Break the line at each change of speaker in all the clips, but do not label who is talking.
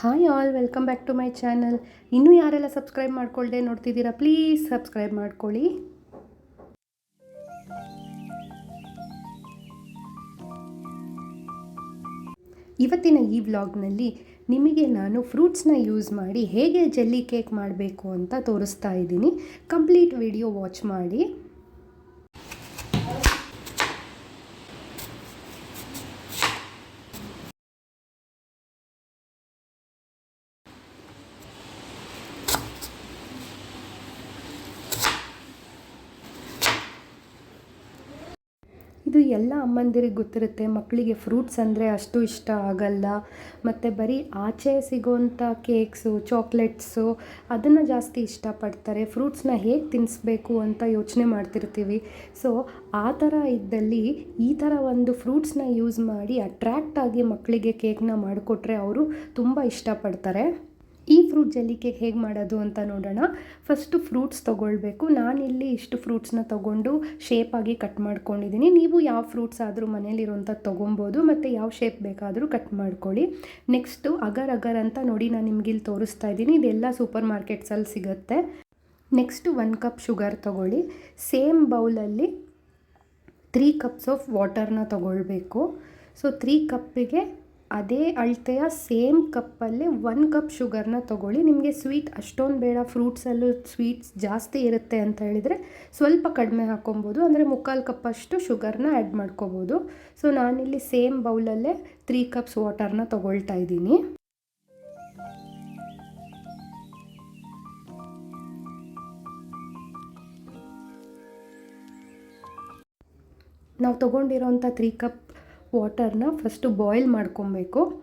Hi all welcome back to my channel ಇನ್ನೂ ಯಾರೆಲ್ಲ subscribe ಮಾಡ್ಕೊಳ್ಳದೆ ನೋಡ್ತಿದ್ದೀರಾ ಪ್ಲೀಸ್ ಸಬ್ಸ್ಕ್ರೈಬ್ ಮಾಡ್ಕೊಳ್ಳಿ. ಇವತ್ತಿನ ಈ ವ್ಲಾಗ್ನಲ್ಲಿ ನಿಮಗೆ ನಾನು ಫ್ರೂಟ್ಸ್ನ ಯೂಸ್ ಮಾಡಿ ಹೇಗೆ ಜೆಲ್ಲಿ ಕೇಕ್ ಮಾಡಬೇಕು ಅಂತ ತೋರಿಸ್ತಾ ಇದ್ದೀನಿ. ಕಂಪ್ಲೀಟ್ ವಿಡಿಯೋ ವಾಚ್ ಮಾಡಿ. ಇದು ಎಲ್ಲ ಅಮ್ಮಂದಿರಿಗೆ ಗೊತ್ತಿರುತ್ತೆ. ಮಕ್ಕಳಿಗೆ ಫ್ರೂಟ್ಸ್ ಅಂದರೆ ಅಷ್ಟು ಇಷ್ಟ ಆಗಲ್ಲ. ಮತ್ತು ಬರೀ ಆಚೆ ಸಿಗೋವಂಥ ಕೇಕ್ಸು ಚಾಕ್ಲೇಟ್ಸು ಅದನ್ನು ಜಾಸ್ತಿ ಇಷ್ಟಪಡ್ತಾರೆ. ಫ್ರೂಟ್ಸ್ನ ಹೇಗೆ ತಿನ್ನಿಸ್ಬೇಕು ಅಂತ ಯೋಚನೆ ಮಾಡ್ತಿರ್ತೀವಿ. ಸೊ ಆ ಥರ ಇದ್ದಲ್ಲಿ ಈ ಥರ ಒಂದು ಫ್ರೂಟ್ಸ್ನ ಯೂಸ್ ಮಾಡಿ ಅಟ್ರ್ಯಾಕ್ಟ್ ಆಗಿ ಮಕ್ಕಳಿಗೆ ಕೇಕ್ನ ಮಾಡಿಕೊಟ್ರೆ ಅವರು ತುಂಬ ಇಷ್ಟಪಡ್ತಾರೆ. ಈ ಫ್ರೂಟ್ ಜೆಲ್ಲಿ ಕೇಕ್ ಹೇಗೆ ಮಾಡೋದು ಅಂತ ನೋಡೋಣ. ಫಸ್ಟು ಫ್ರೂಟ್ಸ್ ತೊಗೊಳ್ಬೇಕು. ನಾನಿಲ್ಲಿ ಇಷ್ಟು ಫ್ರೂಟ್ಸ್ನ ತೊಗೊಂಡು ಶೇಪಾಗಿ ಕಟ್ ಮಾಡ್ಕೊಂಡಿದ್ದೀನಿ ನೀವು ಯಾವ ಫ್ರೂಟ್ಸ್ ಆದರೂ ಮನೇಲಿರುವಂಥ ತೊಗೊಬೋದು ಮತ್ತು ಯಾವ ಶೇಪ್ ಬೇಕಾದರೂ ಕಟ್ ಮಾಡ್ಕೊಳ್ಳಿ. ನೆಕ್ಸ್ಟು ಅಗರ್ ಅಗರ್ ಅಂತ ನೋಡಿ ನಾನು ನಿಮ್ಗೆ ಇಲ್ಲಿ ತೋರಿಸ್ತಾ ಇದ್ದೀನಿ. ಇದೆಲ್ಲ ಸೂಪರ್ ಮಾರ್ಕೆಟ್ಸಲ್ಲಿ ಸಿಗುತ್ತೆ. ನೆಕ್ಸ್ಟು ಒನ್ ಕಪ್ ಶುಗರ್ ತೊಗೊಳ್ಳಿ. ಸೇಮ್ ಬೌಲಲ್ಲಿ ತ್ರೀ ಕಪ್ಸ್ ಆಫ್ ವಾಟರ್ನ ತೊಗೊಳ್ಬೇಕು. ಸೊ ತ್ರೀ ಕಪ್ಪಿಗೆ ಅದೇ ಅಳತೆಯ ಸೇಮ್ ಕಪ್ಪಲ್ಲೇ ಒನ್ ಕಪ್ ಶುಗರ್ನ ತೊಗೊಳ್ಳಿ. ನಿಮಗೆ ಸ್ವೀಟ್ ಅಷ್ಟೊಂದು ಬೇಡ. ಫ್ರೂಟ್ಸಲ್ಲೂ ಸ್ವೀಟ್ಸ್ ಜಾಸ್ತಿ ಇರುತ್ತೆ ಅಂತ ಹೇಳಿದರೆ ಸ್ವಲ್ಪ ಕಡಿಮೆ ಹಾಕ್ಕೊಬೋದು ಅಂದರೆ ಮುಕ್ಕಾಲು ಕಪ್ಪಷ್ಟು ಶುಗರ್ನ ಆ್ಯಡ್ ಮಾಡ್ಕೋಬೋದು. ಸೊ ನಾನಿಲ್ಲಿ ಸೇಮ್ ಬೌಲಲ್ಲೇ ತ್ರೀ ಕಪ್ಸ್ ವಾಟರ್ನ ತೊಗೊಳ್ತಾ ಇದ್ದೀನಿ. ನಾವು ತೊಗೊಂಡಿರೋಂಥ ತ್ರೀ ಕಪ್ ವಾಟರ್ನ ಫಸ್ಟು ಬಾಯ್ಲ್ ಮಾಡ್ಕೊಬೇಕು.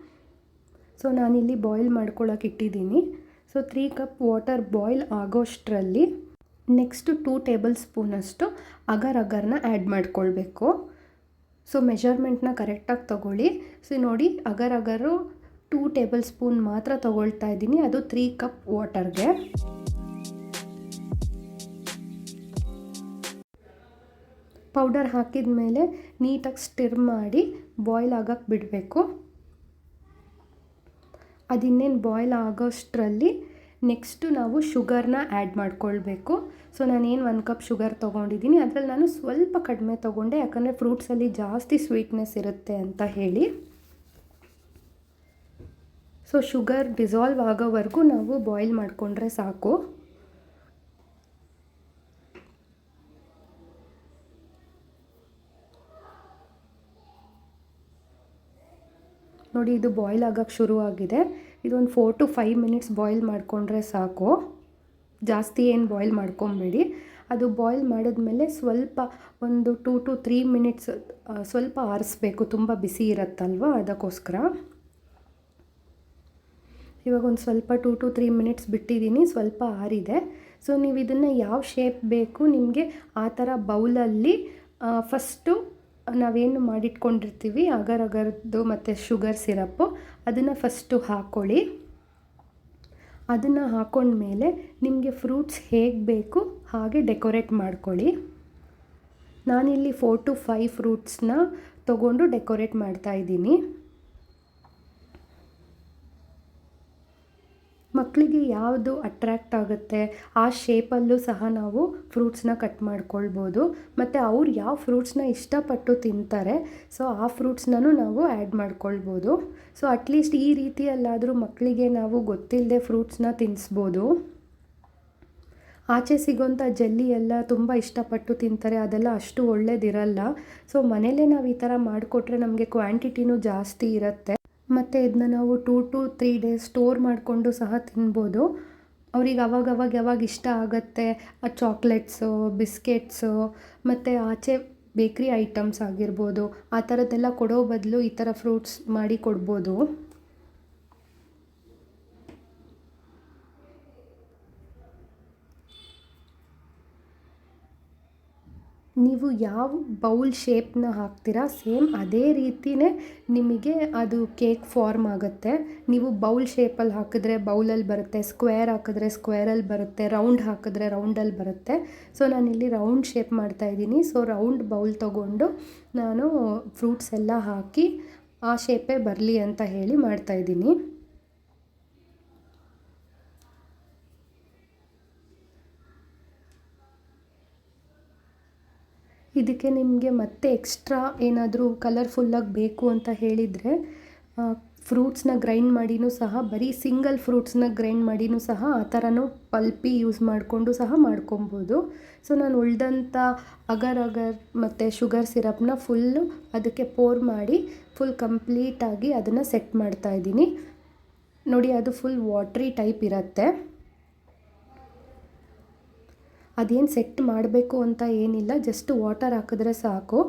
ಸೊ, ನಾನಿಲ್ಲಿ ಬಾಯ್ಲ್ ಮಾಡ್ಕೊಳ್ಳೋಕೆ ಇಟ್ಟಿದ್ದೀನಿ. So, three cup water boil ಆಗೋಷ್ಟರಲ್ಲಿ next two table ಸ್ಪೂನಷ್ಟು ಅಗರ್ ಅಗರ್ನ ಆ್ಯಡ್ ಮಾಡ್ಕೊಳ್ಬೇಕು. ಸೊ, ಮೆಷರ್ಮೆಂಟ್ನ ಕರೆಕ್ಟಾಗಿ ತೊಗೊಳ್ಳಿ. ಸೊ, ನೋಡಿ, agar agar two table spoon ಮಾತ್ರ ತೊಗೊಳ್ತಾ ಇದ್ದೀನಿ. ಅದು ತ್ರೀ ಕಪ್ ವಾಟರ್ಗೆ. ಪೌಡರ್ ಹಾಕಿದ ಮೇಲೆ ನೀಟಾಗಿ ಸ್ಟಿರ್ ಮಾಡಿ ಬಾಯ್ಲ್ ಆಗೋಕ್ಕೆ ಬಿಡಬೇಕು. ಅದಿನ್ನೇನು ಬಾಯ್ಲ್ ಆಗೋಷ್ಟರಲ್ಲಿ ನೆಕ್ಸ್ಟು ನಾವು ಶುಗರ್ನ ಆ್ಯಡ್ ಮಾಡ್ಕೊಳ್ಬೇಕು. ಸೊ ನಾನೇನು ಒಂದು ಕಪ್ ಶುಗರ್ ತೊಗೊಂಡಿದ್ದೀನಿ. ಅದರಲ್ಲಿ ನಾನು ಸ್ವಲ್ಪ ಕಡಿಮೆ ತೊಗೊಂಡೆ. ಯಾಕಂದರೆ ಫ್ರೂಟ್ಸಲ್ಲಿ ಜಾಸ್ತಿ ಸ್ವೀಟ್ನೆಸ್ ಇರುತ್ತೆ ಅಂತ ಹೇಳಿ. ಸೊ ಶುಗರ್ ಡಿಸಾಲ್ವ್ ಆಗೋವರೆಗೂ ನಾವು ಬಾಯ್ಲ್ ಮಾಡಿಕೊಂಡ್ರೆ ಸಾಕು. ನೋಡಿ ಇದು ಬಾಯ್ಲ್ ಆಗೋಕ್ಕೆ ಶುರುವಾಗಿದೆ. ಇದೊಂದು four to five minutes boil ಮಾಡಿಕೊಂಡ್ರೆ ಸಾಕು. ಜಾಸ್ತಿ ಏನು ಬಾಯ್ಲ್ ಮಾಡ್ಕೊಬೇಡಿ. ಅದು ಬಾಯ್ಲ್ ಮಾಡಿದ್ಮೇಲೆ ಸ್ವಲ್ಪ ಒಂದು ಟೂ ಟು ತ್ರೀ ಮಿನಿಟ್ಸ್ ಸ್ವಲ್ಪ ಆರಿಸ್ಬೇಕು. ತುಂಬ ಬಿಸಿ ಇರುತ್ತಲ್ವ? ಅದಕ್ಕೋಸ್ಕರ. ಇವಾಗ ಒಂದು ಸ್ವಲ್ಪ ಟೂ ಟು ತ್ರೀ ಮಿನಿಟ್ಸ್ ಬಿಟ್ಟಿದ್ದೀನಿ. ಸ್ವಲ್ಪ ಆರಿದೆ. ಸೊ ನೀವು ಇದನ್ನು ಯಾವ ಶೇಪ್ ಬೇಕು, ನಿಮಗೆ ಆ ಥರ ಬೌಲಲ್ಲಿ ಫಸ್ಟು ನಾವೇನು ಮಾಡಿಟ್ಕೊಂಡಿರ್ತೀವಿ ಅಗರ್ ಅಗರ್ದು ಮತ್ತು ಶುಗರ್ ಸಿರಪ್ಪು ಅದನ್ನು ಫಸ್ಟು ಹಾಕ್ಕೊಳ್ಳಿ ಅದನ್ನು ಹಾಕ್ಕೊಂಡ್ಮೇಲೆ ನಿಮಗೆ ಫ್ರೂಟ್ಸ್ ಹೇಗೆ ಬೇಕು ಹಾಗೆ ಡೆಕೋರೇಟ್ ಮಾಡ್ಕೊಳ್ಳಿ. ನಾನಿಲ್ಲಿ ಫೋರ್ ಟು ಫೈವ್ ಫ್ರೂಟ್ಸ್ನ ತೊಗೊಂಡು ಡೆಕೋರೇಟ್ ಮಾಡ್ತಾಯಿದ್ದೀನಿ ಮಕ್ಕಳಿಗೆ ಯಾವುದು ಅಟ್ರ್ಯಾಕ್ಟ್ ಆಗುತ್ತೆ, ಆ ಶೇಪಲ್ಲೂ ಸಹ ನಾವು ಫ್ರೂಟ್ಸ್ನ ಕಟ್ ಮಾಡ್ಕೊಳ್ಬೋದು. ಮತ್ತು ಅವ್ರು ಯಾವ ಫ್ರೂಟ್ಸ್ನ ಇಷ್ಟಪಟ್ಟು ತಿಂತಾರೆ ಸೊ ಆ ಫ್ರೂಟ್ಸ್ನೂ ನಾವು ಆ್ಯಡ್ ಮಾಡ್ಕೊಳ್ಬೋದು. ಸೊ ಅಟ್ಲೀಸ್ಟ್ ಈ ರೀತಿಯಲ್ಲಾದರೂ ಮಕ್ಕಳಿಗೆ ನಾವು ಗೊತ್ತಿಲ್ಲದೆ ಫ್ರೂಟ್ಸ್ನ ತಿನ್ನಿಸ್ಬೋದು ಆಚೆ ಸಿಗೋಂಥ ಜಲ್ಲಿ ಎಲ್ಲ ತುಂಬ ಇಷ್ಟಪಟ್ಟು ತಿಂತಾರೆ, ಅದೆಲ್ಲ ಅಷ್ಟು ಒಳ್ಳೇದಿರಲ್ಲ. ಸೊ ಮನೇಲೇ ನಾವು ಈ ಥರ ಮಾಡಿಕೊಟ್ರೆ ನಮಗೆ ಕ್ವಾಂಟಿಟಿನೂ ಜಾಸ್ತಿ ಇರುತ್ತೆ. ಮತ್ತು ಇದನ್ನ ನಾವು two to three days store ಮಾಡಿಕೊಂಡು ಸಹ ತಿನ್ಬೋದು. ಅವ್ರಿಗೆ ಅವಾಗ ಅವಾಗ ಯಾವಾಗ ಇಷ್ಟ ಆಗುತ್ತೆ, ಆ ಚಾಕ್ಲೇಟ್ಸು, ಬಿಸ್ಕೆಟ್ಸು, ಮತ್ತು ಆಚೆ ಬೇಕ್ರಿ ಐಟಮ್ಸ್ ಆಗಿರ್ಬೋದು, ಆ ಥರದ್ದೆಲ್ಲ ಕೊಡೋ ಬದಲು ಈ ಥರ ಫ್ರೂಟ್ಸ್ ಮಾಡಿ ಕೊಡ್ಬೋದು. ನೀವು ಯಾವ ಬೌಲ್ ಶೇಪ್ನ ಹಾಕ್ತೀರಾ, ಸೇಮ್ ಅದೇ ರೀತಿಯೇ ನಿಮಗೆ ಅದು ಕೇಕ್ ಫಾರ್ಮ್ ಆಗುತ್ತೆ. ನೀವು ಬೌಲ್ ಶೇಪಲ್ಲಿ ಹಾಕಿದ್ರೆ ಬೌಲಲ್ಲಿ ಬರುತ್ತೆ, ಸ್ಕ್ವೇರ್ ಹಾಕಿದ್ರೆ ಸ್ಕ್ವೇರಲ್ಲಿ ಬರುತ್ತೆ, ರೌಂಡ್ ಹಾಕಿದ್ರೆ ರೌಂಡಲ್ಲಿ ಬರುತ್ತೆ. ಸೊ, ನಾನಿಲ್ಲಿ ರೌಂಡ್ ಶೇಪ್ ಮಾಡ್ತಾಯಿದ್ದೀನಿ ಸೊ, ರೌಂಡ್ ಬೌಲ್ ತೊಗೊಂಡು ನಾನು ಫ್ರೂಟ್ಸ್ ಎಲ್ಲ ಹಾಕಿ ಆ ಶೇಪೇ ಬರಲಿ ಅಂತ ಹೇಳಿ ಮಾಡ್ತಾಯಿದ್ದೀನಿ ಇದಕ್ಕೆ ನಿಮಗೆ ಮತ್ತೆ ಎಕ್ಸ್ಟ್ರಾ ಏನಾದರೂ ಕಲರ್ಫುಲ್ಲಾಗಿ ಬೇಕು ಅಂತ ಹೇಳಿದರೆ ಫ್ರೂಟ್ಸ್ನ ಗ್ರೈಂಡ್ ಮಾಡಿನೂ ಸಹ, ಬರೀ ಸಿಂಗಲ್ ಫ್ರೂಟ್ಸ್ನ ಗ್ರೈಂಡ್ ಮಾಡಿನೂ ಸಹ ಆ ಥರನೂ ಪಲ್ಪಿ ಯೂಸ್ ಮಾಡಿಕೊಂಡು ಸಹ ಮಾಡ್ಕೊಬೋದು. ಸೊ ನಾನು ಉಳ್ದಂಥ ಅಗರ್ ಅಗರ್ ಮತ್ತು ಶುಗರ್ ಸಿರಪ್ನ ಫುಲ್ಲು ಅದಕ್ಕೆ ಪೋರ್ ಮಾಡಿ ಫುಲ್ ಕಂಪ್ಲೀಟಾಗಿ ಅದನ್ನು ಸೆಟ್ ಮಾಡ್ತಾಯಿದ್ದೀನಿ ನೋಡಿ, ಅದು ಫುಲ್ ವಾಟ್ರಿ ಟೈಪ್ ಇರುತ್ತೆ. ಅದೇನು ಸೆಟ್ ಮಾಡಬೇಕು ಅಂತ ಏನಿಲ್ಲ ಜಸ್ಟ್ ವಾಟರ್ ಹಾಕಿದ್ರೆ ಸಾಕು.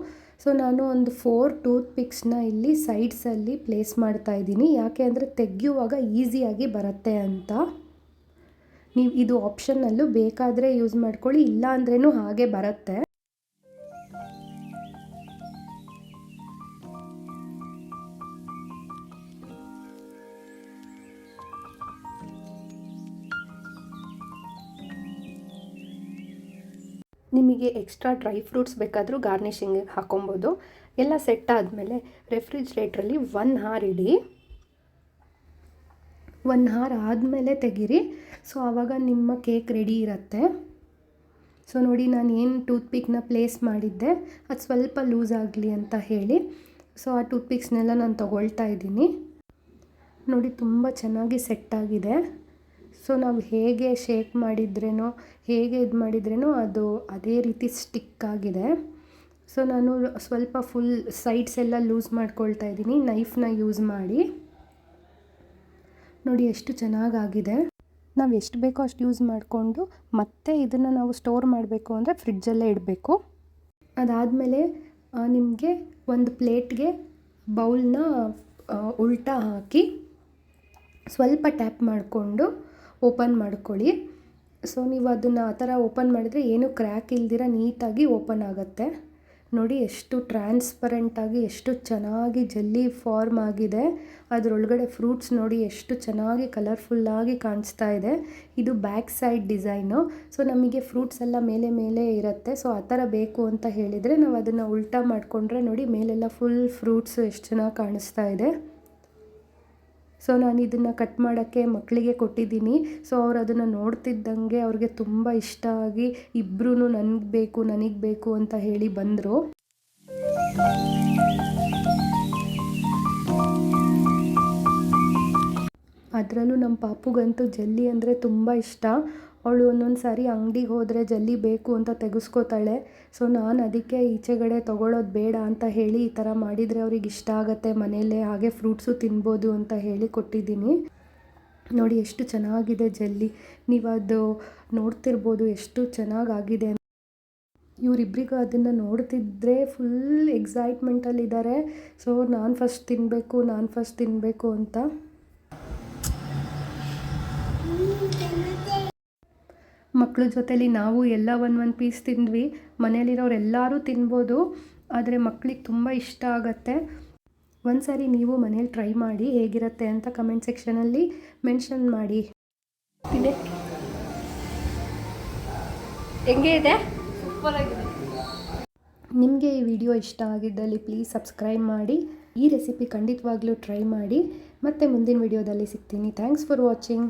ಸೊ ನಾನು ಒಂದು ಫೋರ್ ಟೂತ್ ಪಿಕ್ಸ್ನ ಇಲ್ಲಿ ಸೈಡ್ಸಲ್ಲಿ ಪ್ಲೇಸ್ ಮಾಡ್ತಾ ಇದ್ದೀನಿ. ಯಾಕೆ ಅಂದರೆ ತೆಗೆಯುವಾಗ ಈಸಿಯಾಗಿ ಬರುತ್ತೆ ಅಂತ. ನೀವು ಇದು ಆಪ್ಷನ್ನಲ್ಲೂ ಬೇಕಾದರೆ ಯೂಸ್ ಮಾಡ್ಕೊಳ್ಳಿ ಇಲ್ಲ ಅಂದ್ರೂ ಹಾಗೆ ಬರುತ್ತೆ. ನಿಮಗೆ ಎಕ್ಸ್ಟ್ರಾ ಡ್ರೈ ಫ್ರೂಟ್ಸ್ ಬೇಕಾದರೂ ಗಾರ್ನಿಷಿಂಗಿಗೆ ಹಾಕೊಬೋದು. ಎಲ್ಲ ಸೆಟ್ ಆದಮೇಲೆ ರೆಫ್ರಿಜ್ರೇಟ್ರಲ್ಲಿ ಒನ್ ಹಾರ್ ಇಡಿ. ಒನ್ ಹಾರ್ ಆದಮೇಲೆ ತೆಗೀರಿ. ಸೊ ಆವಾಗ ನಿಮ್ಮ ಕೇಕ್ ರೆಡಿ ಇರುತ್ತೆ. ಸೊ ನೋಡಿ ನಾನು ಏನು ಟೂತ್ ಪಿಕ್ನ ಪ್ಲೇಸ್ ಮಾಡಿದ್ದೆ. ಅದು ಸ್ವಲ್ಪ ಲೂಸ್ ಆಗಲಿ ಅಂತ ಹೇಳಿ. ಸೊ ಆ ಟೂತ್ ಪಿಕ್ಸ್ನೆಲ್ಲ ನಾನು ತಗೊಳ್ತಾ ಇದ್ದೀನಿ. ನೋಡಿ, ತುಂಬ ಚೆನ್ನಾಗಿ ಸೆಟ್ ಆಗಿದೆ. ಸೊ ನಾವು ಹೇಗೆ ಶೇಕ್ ಮಾಡಿದ್ರೇನೋ, ಹೇಗೆ ಇದು ಮಾಡಿದ್ರೇನೋ ಅದು ಅದೇ ರೀತಿ ಸ್ಟಿಕ್ ಆಗಿದೆ. ಸೊ ನಾನು ಸ್ವಲ್ಪ ಫುಲ್ ಸೈಡ್ಸ್ ಎಲ್ಲ ಲೂಸ್ ಮಾಡ್ಕೊಳ್ತಾ ಇದ್ದೀನಿ. ನೈಫ್ನ ಯೂಸ್ ಮಾಡಿ. ನೋಡಿ ಎಷ್ಟು ಚೆನ್ನಾಗಾಗಿದೆ. ನಾವು ಎಷ್ಟು ಬೇಕೋ ಅಷ್ಟು ಯೂಸ್ ಮಾಡಿಕೊಂಡು ಮತ್ತೆ ಇದನ್ನು ನಾವು ಸ್ಟೋರ್ ಮಾಡಬೇಕು ಅಂದರೆ ಫ್ರಿಡ್ಜಲ್ಲೇ ಇಡಬೇಕು. ಅದಾದಮೇಲೆ ನಿಮಗೆ ಒಂದು ಪ್ಲೇಟ್ಗೆ ಬೌಲ್ನ ಉಲ್ಟಾ ಹಾಕಿ ಸ್ವಲ್ಪ ಟ್ಯಾಪ್ ಮಾಡಿಕೊಂಡು ಓಪನ್ ಮಾಡ್ಕೊಳ್ಳಿ. ಸೊ, ನೀವು ಅದನ್ನು ಆ ಥರ ಓಪನ್ ಮಾಡಿದರೆ ಏನೂ ಕ್ರ್ಯಾಕ್ ಇಲ್ದಿರ ನೀಟಾಗಿ ಓಪನ್ ಆಗುತ್ತೆ. ನೋಡಿ, ಎಷ್ಟು ಟ್ರಾನ್ಸ್ಪರೆಂಟಾಗಿ ಎಷ್ಟು ಚೆನ್ನಾಗಿ ಜಲ್ಲಿ ಫಾರ್ಮ್ ಆಗಿದೆ. ಅದರೊಳಗಡೆ ಫ್ರೂಟ್ಸ್ ನೋಡಿ, ಎಷ್ಟು ಚೆನ್ನಾಗಿ ಕಲರ್ಫುಲ್ಲಾಗಿ ಕಾಣಿಸ್ತಾ ಇದೆ. ಇದು ಬ್ಯಾಕ್ ಸೈಡ್ ಡಿಸೈನು. ಸೊ, ನಮಗೆ ಫ್ರೂಟ್ಸ್ ಎಲ್ಲ ಮೇಲೆ ಮೇಲೆ ಇರುತ್ತೆ. ಸೊ, ಆ ಥರ ಬೇಕು ಅಂತ ಹೇಳಿದರೆ ನಾವು ಅದನ್ನು ಉಲ್ಟಾ ಮಾಡಿಕೊಂಡ್ರೆ ನೋಡಿ, ಮೇಲೆಲ್ಲ ಫುಲ್ ಫ್ರೂಟ್ಸು ಎಷ್ಟು ಚೆನ್ನಾಗಿ ಕಾಣಿಸ್ತಾ ಇದೆ. ಸೊ ನಾನು ಇದನ್ನು ಕಟ್ ಮಾಡೋಕ್ಕೆ ಮಕ್ಕಳಿಗೆ ಕೊಟ್ಟಿದ್ದೀನಿ. ಸೊ ಅವ್ರು ಅದನ್ನು ನೋಡ್ತಿದ್ದಂಗೆ ಅವ್ರಿಗೆ ತುಂಬ ಇಷ್ಟ ಆಗಿ ಇಬ್ಬರೂ ನನಗೆ ಬೇಕು ನನಗೆ ಬೇಕು ಅಂತ ಹೇಳಿ ಬಂದರು. ಅದರಲ್ಲೂ ನಮ್ಮ ಪಾಪುಗಂತೂ ಜಲ್ಲಿ ಅಂದರೆ ತುಂಬ ಇಷ್ಟ. ಅವಳು ಒಂದೊಂದು ಸಾರಿ ಅಂಗಡಿಗೆ ಹೋದರೆ ಜಲ್ಲಿ ಬೇಕು ಅಂತ ತೆಗೆಸ್ಕೋತಾಳೆ. ಸೊ ನಾನು ಅದಕ್ಕೆ ಈಚೆಗಡೆ ತೊಗೊಳೋದು ಬೇಡ ಅಂತ ಹೇಳಿ ಈ ಥರ ಮಾಡಿದರೆ ಅವ್ರಿಗೆ ಇಷ್ಟ ಆಗುತ್ತೆ ಮನೆಯಲ್ಲೇ, ಹಾಗೆ ಫ್ರೂಟ್ಸು ತಿನ್ಬೋದು ಅಂತ ಹೇಳಿ ಕೊಟ್ಟಿದ್ದೀನಿ. ನೋಡಿ ಎಷ್ಟು ಚೆನ್ನಾಗಿದೆ ಜಲ್ಲಿ. ನೀವು ಅದು ನೋಡ್ತಿರ್ಬೋದು ಎಷ್ಟು ಚೆನ್ನಾಗಾಗಿದೆ ಇವರಿಬ್ಬರಿಗೂ ಅದನ್ನು ನೋಡ್ತಿದ್ರೆ ಫುಲ್ ಎಕ್ಸೈಟ್ಮೆಂಟಲ್ಲಿದ್ದಾರೆ ಸೊ ನಾನು ಫಸ್ಟ್ ತಿನ್ನಬೇಕು ನಾನು ಫಸ್ಟ್ ತಿನ್ನಬೇಕು ಅಂತ. ಮಕ್ಕಳ ಜೊತೇಲಿ ನಾವು ಎಲ್ಲ ಒಂದು ಒಂದು ಪೀಸ್ ತಿಂದ್ವಿ. ಮನೇಲಿರೋರು ಎಲ್ಲರೂ ತಿನ್ಬೋದು. ಆದರೆ ಮಕ್ಳಿಗೆ ತುಂಬ ಇಷ್ಟ ಆಗುತ್ತೆ. ಒಂದು ಸಾರಿ ನೀವು ಮನೇಲಿ ಟ್ರೈ ಮಾಡಿ ಹೇಗಿರುತ್ತೆ ಅಂತ ಕಮೆಂಟ್ ಸೆಕ್ಷನಲ್ಲಿ ಮೆನ್ಷನ್ ಮಾಡಿ.
ಹೆಂಗೆ ಇದೆ? ಸೂಪರ್ ಆಗಿದೆ
ನಿಮಗೆ ಈ ವಿಡಿಯೋ ಇಷ್ಟ ಆಗಿದ್ದಲ್ಲಿ ಪ್ಲೀಸ್ ಸಬ್ಸ್ಕ್ರೈಬ್ ಮಾಡಿ. ಈ ರೆಸಿಪಿ ಖಂಡಿತವಾಗ್ಲೂ ಟ್ರೈ ಮಾಡಿ. ಮತ್ತೆ ಮುಂದಿನ ವಿಡಿಯೋದಲ್ಲಿ ಸಿಗ್ತೀನಿ. Thanks for watching